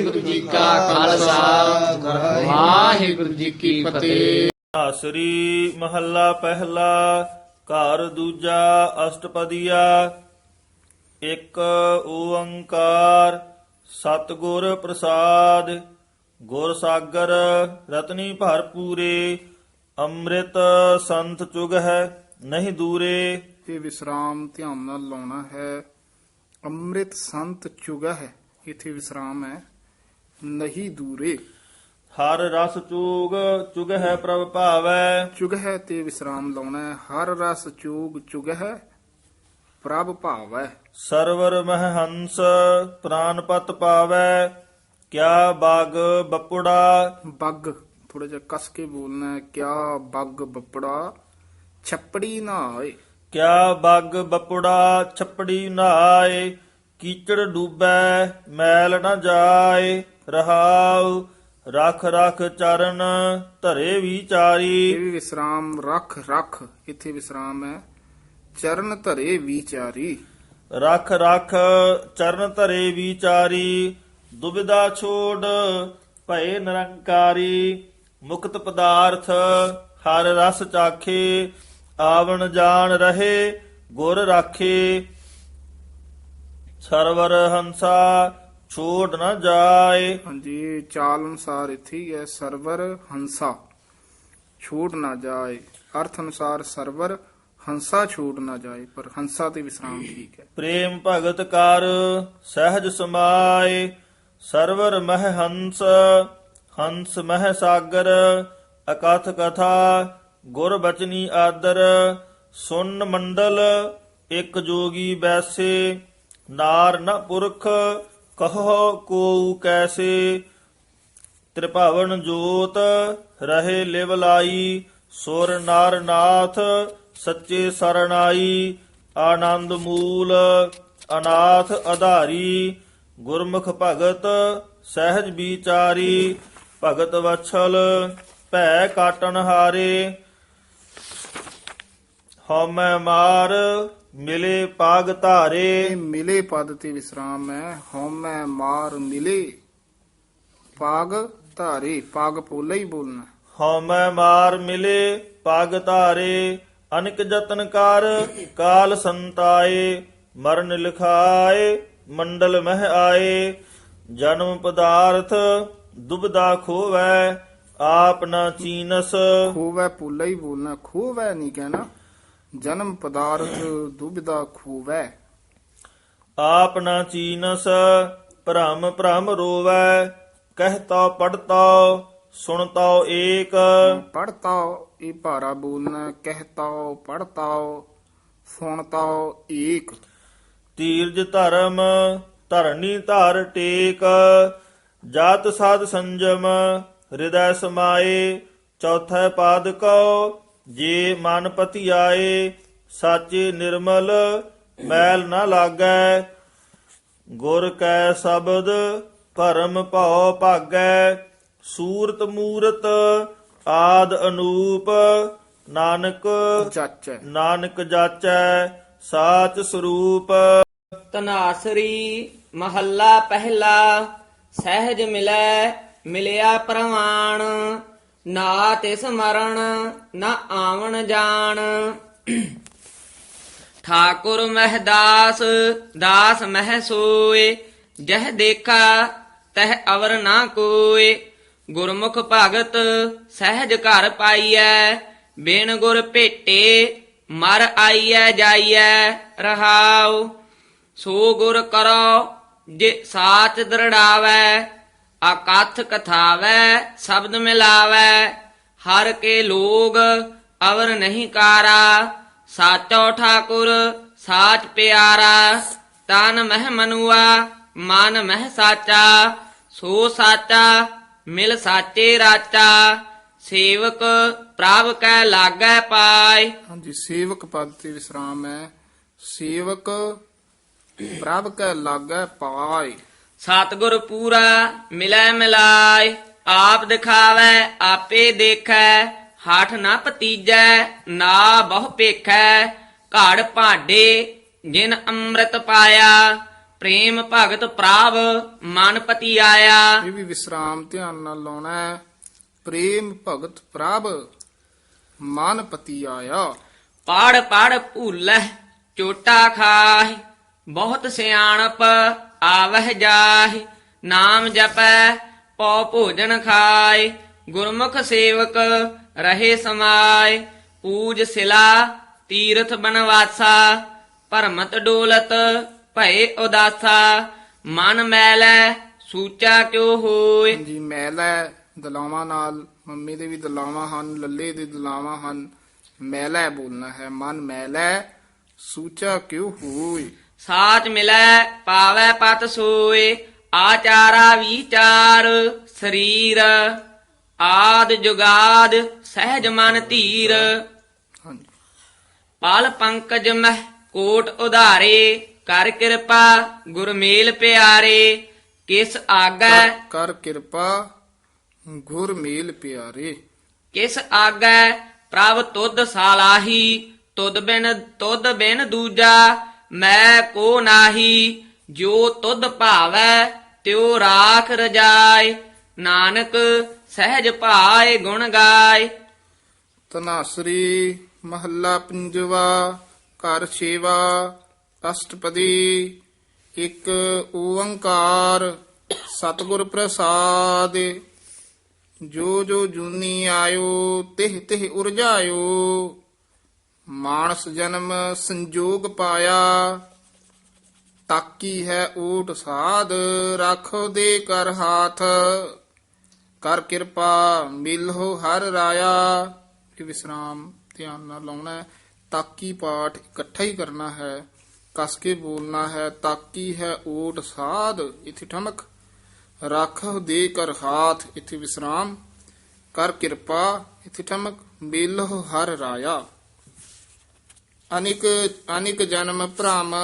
ਵਾਹਿਗੁਰੂ ਜੀ ਕਾ ਖਾਲਸਾ। ਵਾਹਿਗੁਰੂ ਜੀ ਕੀ ਫਤਿਹ। ਆਸਰੀ ਮਹੱਲਾ ਪਹਿਲਾ ਘਰ ਦੂਜਾ ਅਸ਼ਟਪਦੀਆ ਇੱਕ ਓੰਕਾਰ ਸਤਿਗੁਰ ਪ੍ਰਸਾਦ ਗੁਰ ਸਾਗਰ ਰਤਨੀ ਭਰਪੂਰੇ ਅੰਮ੍ਰਿਤ ਸੰਤ ਚੁਗ ਹੈ ਨਹੀਂ ਦੂਰੇ। ਇਹ ਵਿਸਰਾਮ ਧਿਆਨ ਨਾਲ ਲਾਉਣਾ ਹੈ। ਅੰਮ੍ਰਿਤ ਸੰਤ ਚੁਗਾ ਹੈ ਇਥੇ ਵਿਸਰਾਮ ਹੈ। ਨਹੀਂ ਦੂਰੇ। ਹਰ ਰਸ ਚੂਗ ਚੁਗ ਹੈ ਪ੍ਰਭ ਭਾਵੈ। ਚੁਗ ਹੈ ਤੇ ਵਿਸਰਾਮ ਲਾਉਣਾ ਹੈ। ਹਰ ਰਸ ਚੂਗ ਚੁਗ ਹੈ ਪ੍ਰਭ ਭਾਵ। ਸਰਵਰ ਮਹ ਹੰਸ ਪ੍ਰਾਨਪਤ ਪਾਵੈ। ਕਿਆ ਬਾਗ ਬਪੁੜਾ? ਬੱਗ ਥੋੜਾ ਜਿਹਾ ਕਸ ਕੇ ਬੋਲਣਾ ਹੈ। ਕਿਆ ਬੱਗ ਬੱਪੜਾ? ਛੱਪੜੀ ਨਾ ਹੋਏ ਕਿਆ ਬੱਗ ਬਪੁੜਾ? ਛੱਪੜੀ ਨਹਾਏ ਕੀਚੜ ਡੂਬੈ ਮੈਲ ਨ ਜਾਏ। ਰਹਾਉ ਰਖ ਰਖ ਚਰਨ ਧਰੇ ਇਹ ਵਿਚਾਰੀ ਵੀ ਵਿਸਰਾਮ ਰੱਖ ਰੱਖ ਇਥੇ ਵਿਸਰਾਮ ਹੈ। ਚਰਨ ਧਰੇ ਵਿਚਾਰੀ। ਰਖ ਰਖ ਚਰਨ ਧਰੇ ਵਿਚਾਰੀ ਦੁਬਿਧਾ ਛੋੜ ਭਏ ਨਿਰੰਕਾਰੀ। ਮੁਕਤ ਪਦਾਰਥ ਹਰ ਰਸ ਚਾਖੇ ਆਵਣ ਜਾਣ ਰਹੇ ਗੁਰ ਰਾਖੇ। ਸਰਵਰ ਹੰਸਾ ਛੋੜ ਨ ਜਾਏ। ਹਾਂਜੀ ਚਾਲ ਅਨੁਸਾਰ ਇੱਥੇ ਹੀ ਸਰਵਰ ਹੰਸਾ। ਛੂਟ ਨਾ ਜਾਏ। ਅਰਥ ਅਨੁਸਾਰ ਸਰਵਰ ਹੰਸਾ ਛੂਟ ਨਾ ਜਾਏ ਪਰ ਹੰਸਾ ਤੇ ਵਿਸਰਾਮ ਠੀਕ ਹੈ। ਪ੍ਰੇਮ ਭਗਤ ਕਰ ਸਹਿਜ ਸਮਾਏ। ਸਰਵਰ ਮਹਿ ਹੰਸ ਹੰਸ ਮਹਿ ਸਾਗਰ। ਅਕਥ ਕਥਾ ਗੁਰ ਬਚਨੀ ਆਦਰ। ਸੁਨ ਮੰਡਲ ਇਕ ਜੋਗੀ ਬੈਸੇ। ਨਾਰ ਨ ਪੁਰਖ ਕਹੋ ਕੋ ਕੈਸੇ, ਤ੍ਰਿਭਾਵਨ ਜੋਤ ਰਹੇ ਲਿਵ ਲਾਈ, ਸੁਰ ਨਰ ਨਾਥ ਸੱਚੇ ਸਰਣਾਈ ਆਨੰਦ ਮੂਲ ਅਨਾਥ ਆਧਾਰੀ ਗੁਰਮੁਖ ਭਗਤ ਸਹਿਜ ਵਿਚਾਰੀ, ਭਗਤ ਵਛਲ ਭੈ ਕਾਟਨ ਹਾਰੇ ਹਉਮੈ ਮਾਰ ਮਿਲੇ ਪਾਗ ਧਾਰੇ। ਇਹ ਮਿਲੇ ਪਦ ਤੇ ਵਿਸਰਾਮ ਹੈ। ਹਉਮੈ ਮਾਰ ਮਿਲੇ ਪਾਗ ਧਾਰੇ। ਪਾਗ ਪੋਲਾ ਹੀ ਬੋਲਣਾ। ਹਉਮੈ ਮਾਰ ਮਿਲੇ ਪਗ ਧਾਰੇ ਅਨਿਕ ਜਤਨ ਕਰ ਕਾਲ ਸੰਤਾਏ ਮਰਨ ਲਿਖਾਏ ਮੰਡਲ ਮਹਿ ਆਏ। ਜਨਮ ਪਦਾਰਥ ਦੁਬਦਾ ਖੋਵੈ ਆਪ ਨਾ ਚੀਨਸ। ਖੋਵੈ ਪੋਲਾ ਹੀ ਬੋਲਣਾ। ਖੋਵੈ ਨਹੀਂ ਕਹਿਣਾ। ਜਨਮ ਪਦਾਰਥ ਦੁਬਿਦਾ ਖੋਵੈ। ਆਪ ਨਾ ਚੀਨਸ ਭ੍ਰਮ ਭ੍ਰਮ ਰੋਵੈ ਕਹਿਤਾ ਪੜਤਾ ਸੁਣਤਾ ਏਕ। ਪੜਤਾ ਇਹ ਭਾਰਾ ਬੋਲਣਾ ਕਹਿਤਾ ਪੜਤਾ ਸੁਣਤਾ ਏਕ। ਤੀਰਜ ਧਰਮ ਧਰਨੀ ਧਾਰ ਟੇਕ। ਜਾਤ ਸਾਧ ਸੰਜਮ ਹਿਰਦੈ ਸਮਾਏ ਚੌਥਾ ਪਾਦ ਕਉ। ਜੇ ਮਨ ਪਤੀ ਆਏ ਸਾਚੇ ਨਿਰਮਲ ਮੈਲ ਨਾ ਲਾਗੈ ਗੁਰ ਕੈ ਸ਼ਬਦ ਭਰਮ ਭਉ ਭਾਗੈ ਸੂਰਤ ਮੂਰਤ ਆਦ ਅਨੂਪ ਨਾਨਕ ਚੱਚ ਨਾਨਕ ਜਾਚੈ ਸਾਚ ਸਰੂਪ। ਤਨਾਸਰੀ ਮਹੱਲਾ ਪਹਿਲਾ ਸਹਿਜ ਮਿਲੈ ਮਿਲਿਆ ਪ੍ਰਮਾਣ ਨਾ ਤਿਸ ਮਰਨ, ਨਾ ਆਵਣ ਜਾਣ। ਠਾਕੁਰ ਮਹਦਾਸ, ਦਾਸ ਮਹਿ ਸੋਏ, ਜਹ ਦੇਖਾ ਤਹ ਅਵਰ ਨਾ ਕੋਏ। ਗੁਰਮੁਖ ਭਗਤ ਸਹਿਜ ਘਰ ਪਾਈਐ, ਬਿਨ ਗੁਰ ਭੇਟੇ ਮਰ ਆਈਐ, ਜਾਈਐ ਰਹਾਉ। ਸੋ ਗੁਰ ਕਰੋ, ਜੇ ਸਾਚ ਦਰੜਾਵੈ ਅਕਥ ਕਥਾਵੈ, ਸ਼ਬਦ ਮਿਲਾਵੈ, ਹਰ ਕੇ ਲੋਗ ਅਵਰ ਨਹੀਂ ਕਾਰਾ, ਸਾਚੋ ਠਾਕੁਰ, ਸਾਚ ਪਿਆਰਾ, ਤਨ ਮਹਿ ਮਨੁਆ, ਮਨ ਮਹਿ ਸਾਚਾ, ਸੋ ਸਾਚਾ, ਮਿਲ ਸਾਚੇ ਰਾਚਾ, ਸੇਵਕ ਪ੍ਰਭ ਕੈ ਲਾਗੈ ਪਾਏ। ਹਾਂਜੀ, ਸੇਵਕ ਪਦ ਤੇ ਵਿਸਰਾਮ ਹੈ। ਸੇਵਕ ਪ੍ਰਭ ਕੈ ਲਾਗੈ ਪਾਏ। ਸਤਿਗੁਰ ਪੂਰਾ ਮਿਲੈ ਮਿਲਾਇ ਆਪ ਦਿਖਾਵੈ ਆਪੇ ਦੇਖੈ ਹਠ ਨਾ ਭਤੀਜੈ ਨਾ ਬਹੁ ਪੇਖੈ ਘੜ ਭਾਡੇ ਜਿਨ ਅੰਮ੍ਰਿਤ ਪਾਇਆ ਪ੍ਰੇਮ ਭਗਤ ਪ੍ਰਾਵ ਮਨ ਪਤੀ ਆਇਆ ਇਹ ਵੀ ਵਿਸਰਾਮ ਧਿਆਨ ਨਾਲ ਲਾਉਣਾ ਹੈ। ਪ੍ਰੇਮ ਭਗਤ ਪ੍ਰਭ ਮਨ ਪਤੀ ਆਇਆ ਪੜ ਪੜ ਭੂਲੈ ਚੋਟਾ ਖਾਹਿ ਬਹੁਤ ਸਿਆਣਪ ਆਵਹਿ ਜਾਹਿ, ਨਾਮ ਜਪੈ, ਪਉ ਭੋਜਨ ਖਾਇ, ਗੁਰਮੁਖ ਸੇਵਕ ਰਹੇ ਸਮਾਏ ਪੂਜ ਸਿਲਾ, ਤੀਰਥ ਬਨਵਾਸਾ, ਭਰਮਤ ਡੋਲਤ, ਭਏ ਉਦਾਸਾ, ਮਨ ਮੈਲੈ, ਸੂਚਾ ਕਿਉ ਹੋਏ ਜੀ ਮੈਲ ਦਲਾਵਾਂ ਨਾਲ, ਮੰਮੀ ਦੇ ਵੀ ਦਲਾਵਾਂ ਹਨ, ਲੱਲੇ ਦੇ ਦਲਾਵਾਂ ਹਨ। ਮੈਲਾ ਬੋਲਣਾ ਹੈ, ਮਨ ਮੈਲਾ, ਸੂਚਾ ਕਿਉ ਹੋਈ ਸਾਚ ਮਿਲੈ ਪਾਵੈ ਪਤ ਸੋਏ ਆਚਾਰਾ ਵਿਚਾਰ ਸਰੀਰ ਆਦ ਜੁਗਾਦ ਸਹਿਜ ਮਨ ਧੀਰ। ਪਲ ਪੰਕਜ ਮਹਿ ਕੋਟ ਉਧਾਰੇ ਕਰ ਕਿਰਪਾ ਗੁਰਮੇਲ ਪਿਆਰੇ ਕਿਸ ਆਗੈ ਕਰ- ਕਰ ਕਿਰਪਾ ਗੁਰ ਮੇਲ ਪਿਆਰੇ। ਕਿਸ ਆਗੈ ਪ੍ਰਭ ਤੁਧ ਸਾਲਾਹੀ ਤੁਧ ਬਿਨ ਤੁਧ ਬਿਨ ਦੂਜਾ ਮੈਂ ਕੋ ਨਾਹੀ, ਜੋ ਤੁਧ ਭਾਵੈ, ਤਿਉ ਰਾਖ ਰਜਾਏ ਨਾਨਕ ਸਹਿਜ ਭਾਏ ਗੁਣ ਗਾਏ ਤਨਾਸਰੀ ਮਹੱਲਾ ਪੰਜਵਾ, ਘਰ ਛੇਵਾ, ਅਸ਼ਟਪਦੀ, ਇੱਕ ਓੰਕਾਰ, ਸਤਿਗੁਰ ਪ੍ਰਸਾਦ। ਜੋ ਜੋ ਜੂਨੀ ਆਇਓ, ਤਿਹ ਤਿਹ ਉਰਜਾਇਓ। ਮਾਨਸ ਜਨਮ ਸੰਜੋਗ ਪਾਇਆ। ਤਾਕੀ ਹੈ ਊਟ ਸਾਧ, ਰੱਖੋ ਦੇ ਕਰ ਹਾਥ। ਕਰ ਕਿਰਪਾ, ਮਿਲਹੁ ਹਰ ਰਾਇਆ। ਇਹ ਵਿਸਰਾਮ ਧਿਆਨ ਨਾਲ ਲਾਉਣਾ ਹੈ। ਤਾਕੀ ਪਾਠ ਇਕੱਠਾ ਹੀ ਕਰਨਾ ਹੈ। ਕਸ ਕੇ ਬੋਲਣਾ ਹੈ, ਤਾਕੀ ਹੈ ਓਟ ਸਾਧ, ਇਥੇ ਠਮਕ। ਰੱਖੋ ਦੇ ਕਰ ਹਾਥ, ਇਥੇ ਵਿਸਰਾਮ। ਕਰ ਕਿਰਪਾ, ਇਥੇ ਠਮਕ। ਮਿਲਹੁ ਹਰ ਰਾਇਆ। ਅਨਿਕ ਅਨਿਕ ਜਨਮ ਭ੍ਰਮ,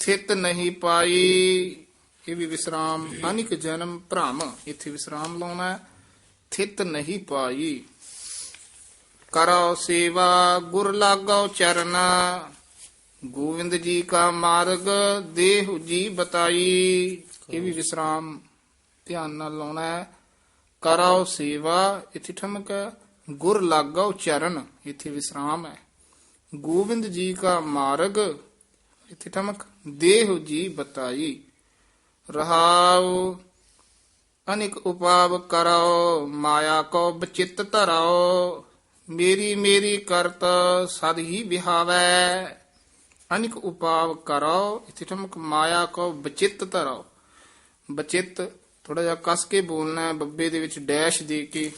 ਥਿਤ ਨਹੀਂ ਪਾਈ। ਇਹ ਵੀ ਵਿਸਰਾਮ, ਅਨਿਕ ਜਨਮ ਭ੍ਰਮ, ਇੱਥੇ ਵਿਸਰਾਮ ਲਾਉਣਾ ਥਿਤ ਨਹੀਂ ਪਾਈ। ਕਰੋ ਸੇਵਾ, ਗੁਰ ਲਾਗੋ ਚਰਨ ਗੋਵਿੰਦ ਜੀ ਕਾ ਮਾਰਗ, ਦੇਹੁ ਜੀ ਬਤਾਈ। ਇਹ ਵੀ ਵਿਸਰਾਮ ਧਿਆਨ ਨਾਲ ਲਾਉਣਾ ਹੈ। ਕਰੋ ਸੇਵਾ, ਇੱਥੇ ਠਮਕ ਹੈ। ਗੁਰ ਲਾਗੋ ਚਰਨ ਇਥੇ ਵਿਸਰਾਮ ਹੈ। ਗੋਵਿੰਦ ਜੀ ਕਾ ਮਾਰਗ, ਇਥੇ ਠਮਕ, ਦੇਹ ਜੀ ਬਤਾਈ। ਰਹਾਉ, ਅਨਿਕ ਉਪਾਵ ਕਰੋ ਮਾਇਆ ਕੋ ਬਚਿਤ ਧਰਾਓ ਮੇਰੀ ਮੇਰੀ ਕਰਤ ਸਦ ਹੀ ਵਿਹਾਵੈ। ਅਨਿਕ ਉਪਾਵ ਕਰੋ ਇਥੇ ਠਮਕ, ਮਾਇਆ ਕੋ ਬਚਿਤ ਧਰਾਓ ਬਚਿਤ ਥੋੜਾ ਜਿਹਾ ਕਸ ਕੇ ਬੋਲਣਾ ਹੈ, ਬੱਬੇ ਦੇ ਵਿੱਚ ਡੈਸ਼ ਦੇ ਕੇ।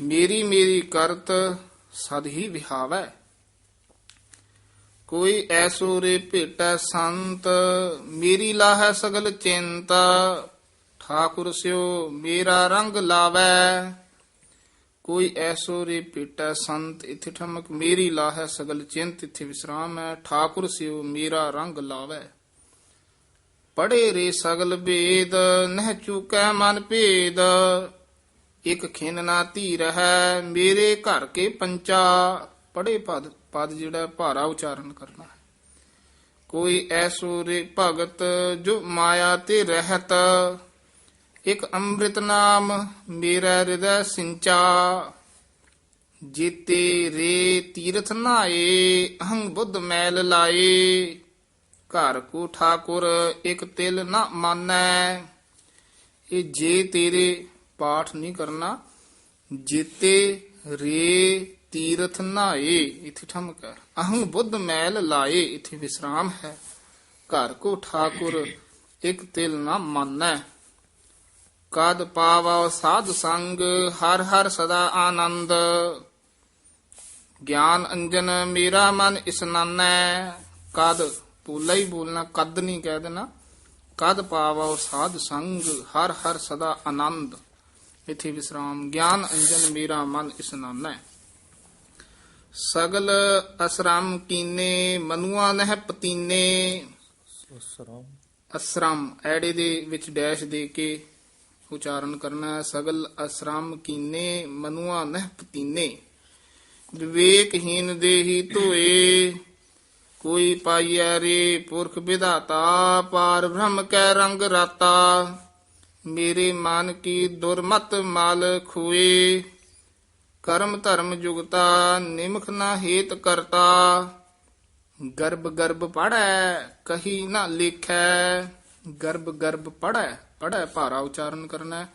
ਮੇਰੀ ਮੇਰੀ ਕਰਤ ਸਦ ਹੀ ਵਿਹਾਵੈ। ਕੋਈ ਐਸੋ ਰੇ ਭੇਟੈ ਸੰਤ, ਮੇਰੀ ਲਾਹੈ ਸਗਲ ਚਿੰਤ। ਠਾਕੁਰ ਸਿਓ ਮੇਰਾ ਰੰਗ ਲਾਵੈ। ਕੋਈ ਐਸੋ ਰੇ ਭੇਟੈ ਸੰਤ, ਇਥੇ ਠਮਕ ਮੇਰੀ ਲਾਹੈ ਸਗਲ ਚਿੰਤ, ਇਥੇ ਵਿਸਰਾਮ ਹੈ। ਠਾਕੁਰ ਸਿਓ ਮੇਰਾ ਰੰਗ ਲਾਵੈ। ਪੜੇ ਰੇ ਸਗਲ ਭੇਦ, ਨਹਿ ਚੁਕੈ ਮਨ ਭੇਦ। ਇਕ ਖਿਨ ਨਾ ਧੀ ਰਹੈ, ਮੇਰੇ ਘਰ ਕੇ ਪੰਚਾ। ਪੜੇ ਪਦ ਪਦ ਜਿਹੜਾ ਭਾਰਾ ਉਚਾਰਨ ਕਰਨਾ ਕੋਈ ਐਸੋ ਰੇ ਭਗਤ ਜੋ ਮਾਇਆ ਤੇ ਰਹਿਤ, ਇਕ ਅੰਮ੍ਰਿਤ ਨਾਮ ਮੇਰਾ ਹਿਰਦੈ ਸਿੰਚਾ, ਜੀਤੇ ਰੇ ਤੀਰਥ ਨਾਏ ਅਹੰ ਬੁੱਧ ਮੈਲ ਲਾਏ। ਘਰ ਕੋ ਠਾਕੁਰ ਇਕ ਤਿਲ ਨਾ ਮਾਨੈ, ਇਹ ਜੇ ਤੇਰੇ ਪਾਠ ਨਹੀਂ ਕਰਨਾ, ਜੀਤੇ ਰੇ ਤੀਰਥ ਨਾਏ, ਇਥੇ ਠਮਕ ਹੈ ਅਹੰ ਬੁੱਧ ਮੈਲ ਲਾਏ, ਇਥੇ ਵਿਸਰਾਮ ਹੈ। ਘਰ ਕੋ ਠਾਕੁਰ, ਇਕ ਤਿਲ ਨਾ ਮਾਨੈ। ਕਦ ਪਾਵੋ ਸਾਧ ਸੰਗ, ਹਰ ਹਰ ਸਦਾ ਆਨੰਦ। ਗਿਆਨ ਅੰਜਨ ਮੇਰਾ ਮਨ ਇਸਨਾਨੈ ਕਦ ਪੂਲਾ ਹੀ ਬੋਲਣਾ ਕਦ ਨਹੀਂ ਕਹਿ ਦੇਣਾ। ਕਦ ਪਾਵੋ ਸਾਧ ਸੰਗ, ਹਰ ਹਰ ਸਦਾ ਆਨੰਦ। ਇਥੇ ਵਿਸਰਾਮ, ਗਿਆਨ ਅੰਜਨ ਮੇਰਾ ਮਨ ਇਸਨਾਨੈ ਸਗਲ ਅਸਰਮ ਕੀਨੇ ਮਨੁਆ ਨਹਿ ਪਤੀਨੇ। ਅਸਰਮ। ਐੜੇ ਦੇ ਵਿੱਚ ਡੈਸ਼ ਦੇ ਕੇ ਉਚਾਰਨ ਕਰਨਾ ਹੈ। ਸਗਲ ਅਸਰਮ ਕੀਨੇ ਮਨੁਆ ਨਹਿ ਪਤੀਨੇ। ਵਿਵੇਕਹੀਨ ਦੇਹੀ ਧੋਏ ਕੋਈ ਪਾਈਐ ਰੇ ਪੁਰਖ ਵਿਧਾਤਾ। ਪਾਰ ਬ੍ਰਹਮ ਕੈ ਰੰਗ ਰਾਤਾ ਮੇਰੇ ਮਨ ਕੀ ਦੁਰਮਤ ਮਲ ਖੋਏ ਕਰਮ ਧਰਮ ਜੁਗਤਾ, ਨਿਮਖ ਨਾ ਹੇਤ ਕਰਤਾ। ਗਰਭ ਗਰਭ ਪੜੈ ਕਹੀ ਨਾ ਲਿਖੈ। ਗਰਭ ਗਰਭ ਪੜੈ ਪੜੈ ਭਾਰਾ ਉਚਾਰਨ ਕਰਨਾ,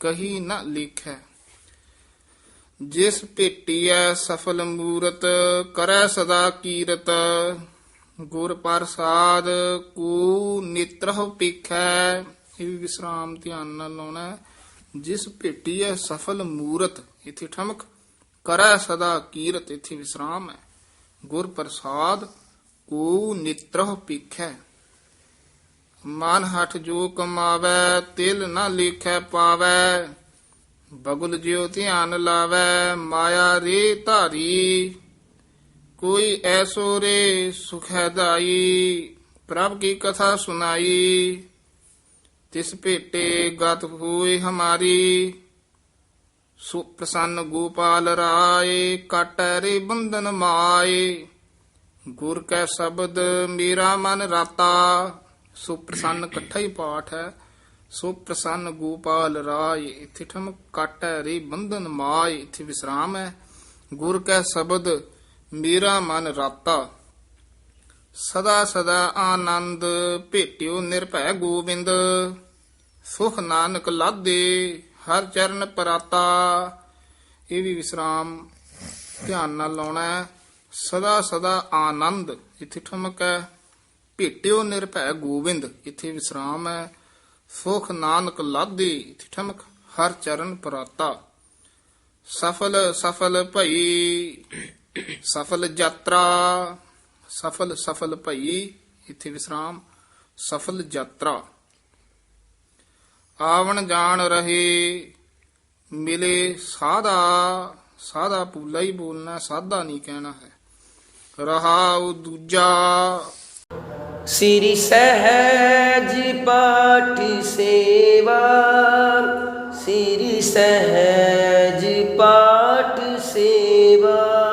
ਕਹੀ ਨਾ ਲਿਖੈ। ਜਿਸ ਭੇਟੀਐ ਸਫਲ ਮੂਰਤ, ਕਰੈ ਸਦਾ ਕੀਰਤ। ਗੁਰ ਪ੍ਰਸਾਦ, ਕੂ ਨਿਤਰਹ ਪਿਖੈ ਇਹ ਵੀ ਵਿਸਰਾਮ ਧਿਆਨ ਨਾਲ ਲਾਉਣਾ ਹੈ। ਜਿਸ ਭੇਟੀਐ ਸਫਲ ਮੂਰਤ ਇਥੇ ਠਮਕ। ਕਰੈ ਸਦਾ ਕੀਰਤ ਇਥੇ ਵਿਸਰਾਮ ਹੈ। ਗੁਰ ਪ੍ਰਸਾਦ ਕੋ ਨਿਤਰਹ ਪਿਖੈ ਮਨ ਹਠ ਜੋ ਕਮਾਵੈ, ਤਿਲ ਨਾ ਲਿਖੈ ਪਾਵੈ। ਬਗੁਲ ਜਿਉ ਧਿਆਨ ਲਾਵੈ, ਮਾਇਆ ਰੇ ਧਾਰੀ। ਕੋਈ ਐਸੋ ਰੇ ਸੁਖੈਦਾਈ ਪ੍ਰਭ ਕੀ ਕਥਾ ਸੁਨਾਈ। ਤਿਸ ਭੇਟੇ ਗਤ ਹੋਏ ਹਮਾਰੀ। ਸੁਪ੍ਰਸੰਨ ਗੋਪਾਲ ਰਾਏ ਕਾਟੈ ਰੇ ਬੰਧਨ ਮਾਏ। ਗੁਰ ਕੈ ਸ਼ਬਦ ਮੇਰਾ ਮਨ ਰਾਤਾ। ਸੋ ਪ੍ਰਸੰਨ ਇਕੱਠਾ ਹੀ ਪਾਠ ਹੈ। ਸੋ ਗੋਪਾਲ ਰਾਏ, ਇੱਥੇ ਠਮ ਕਾਟੈ ਰੇ ਬੰਧਨ ਮਾਏ, ਇੱਥੇ ਵਿਸਰਾਮ ਹੈ। ਗੁਰ ਕੈ ਸ਼ਬਦ ਮੇਰਾ ਮਨ ਰਾਤਾ। ਸਦਾ ਸਦਾ ਆਨੰਦ ਭੇਟਿਓ ਨਿਰਭੈ ਗੋਬਿੰਦ। ਸੁਖ ਨਾਨਕ ਲਾਦੇ ਹਰ ਚਰਨ ਪਰਾਤਾ, ਇਹ ਵੀ ਵਿਸਰਾਮ ਧਿਆਨ ਨਾਲ ਲਾਉਣਾ ਹੈ। ਸਦਾ ਸਦਾ ਆਨੰਦ ਇੱਥੇ ਠਮਕ ਹੈ, ਭੇਟਿਓ ਨਿਰਭੈ ਗੋਬਿੰਦ ਇੱਥੇ ਵਿਸਰਾਮ ਹੈ। ਸੁਖ ਨਾਨਕ ਲਾਦੀ ਇੱਥੇ ਠਮਕ, ਹਰ ਚਰਨ ਪਰਾਤਾ। ਸਫਲ ਸਫਲ ਭਈ, ਸਫਲ ਯਾਤਰਾ, ਸਫਲ ਸਫਲ ਭਈ ਇੱਥੇ ਵਿਸਰਾਮ, ਸਫਲ ਯਾਤਰਾ। ਆਵਣ ਜਾਣ ਰਹੇ, ਮਿਲੇ ਸਾਦਾ ਸਾਦਾ ਪੂਲਾ ਹੀ ਬੋਲਣਾ, ਸਾਦਾ ਨਹੀਂ ਕਹਿਣਾ ਹੈ। ਰਹਾਉ ਦੂਜਾ। ਸ੍ਰੀ ਸਹਿਜ ਪਾਠ ਸੇਵਾ, ਸ੍ਰੀ ਸਹਿਜ ਪਾਠ ਸੇਵਾ।